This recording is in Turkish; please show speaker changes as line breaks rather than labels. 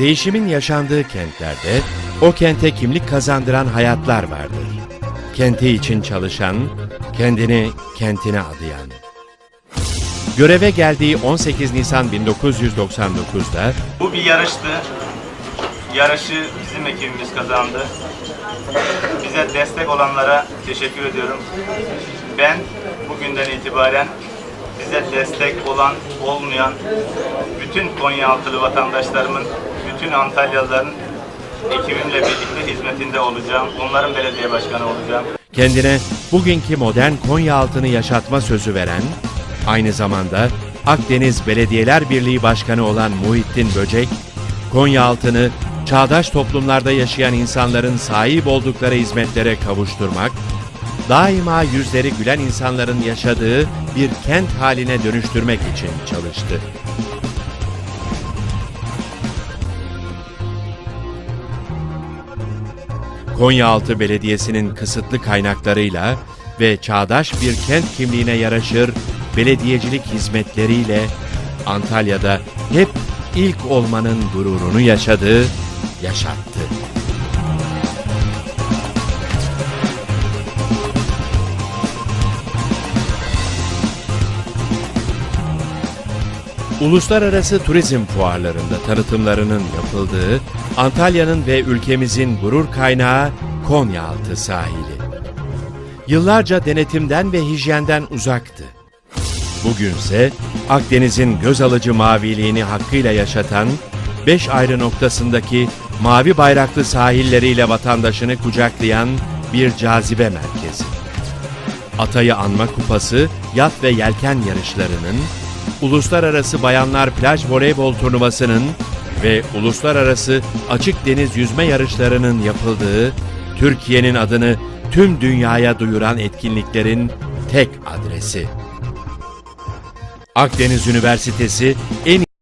Değişimin yaşandığı kentlerde o kente kimlik kazandıran hayatlar vardır. Kenti için çalışan, kendini kentine adayan. Göreve geldiği 18 Nisan 1999'da
Bu bir yarıştı. Yarışı bizim ekibimiz kazandı. Bize destek olanlara teşekkür ediyorum. Ben bugünden itibaren bize destek olan, olmayan bütün Konyaaltılı vatandaşlarımın, bütün Antalyalıların ekibimle birlikte hizmetinde olacağım. Onların belediye başkanı olacağım.
kendine bugünkü modern Konyaaltı'nı yaşatma sözü veren, aynı zamanda Akdeniz Belediyeler Birliği Başkanı olan Muhittin Böcek, Konyaaltı'nı çağdaş toplumlarda yaşayan insanların sahip oldukları hizmetlere kavuşturmak, daima yüzleri gülen insanların yaşadığı bir kent haline dönüştürmek için çalıştı. Konyaaltı Belediyesi'nin kısıtlı kaynaklarıyla ve çağdaş bir kent kimliğine yaraşır belediyecilik hizmetleriyle Antalya'da hep ilk olmanın gururunu yaşadı, yaşattı. Uluslararası turizm fuarlarında tanıtımlarının yapıldığı Antalya'nın ve ülkemizin gurur kaynağı Konyaaltı sahili. Yıllarca denetimden ve hijyenden uzaktı. Bugünse Akdeniz'in göz alıcı maviliğini hakkıyla yaşatan, beş ayrı noktasındaki mavi bayraklı sahilleriyle vatandaşını kucaklayan bir cazibe merkezi. Atayı Anma Kupası, yat ve yelken yarışlarının, Uluslararası Bayanlar Plaj Voleybol Turnuvası'nın ve Uluslararası Açık Deniz Yüzme Yarışlarının yapıldığı, Türkiye'nin adını tüm dünyaya duyuran etkinliklerin tek adresi. Akdeniz Üniversitesi en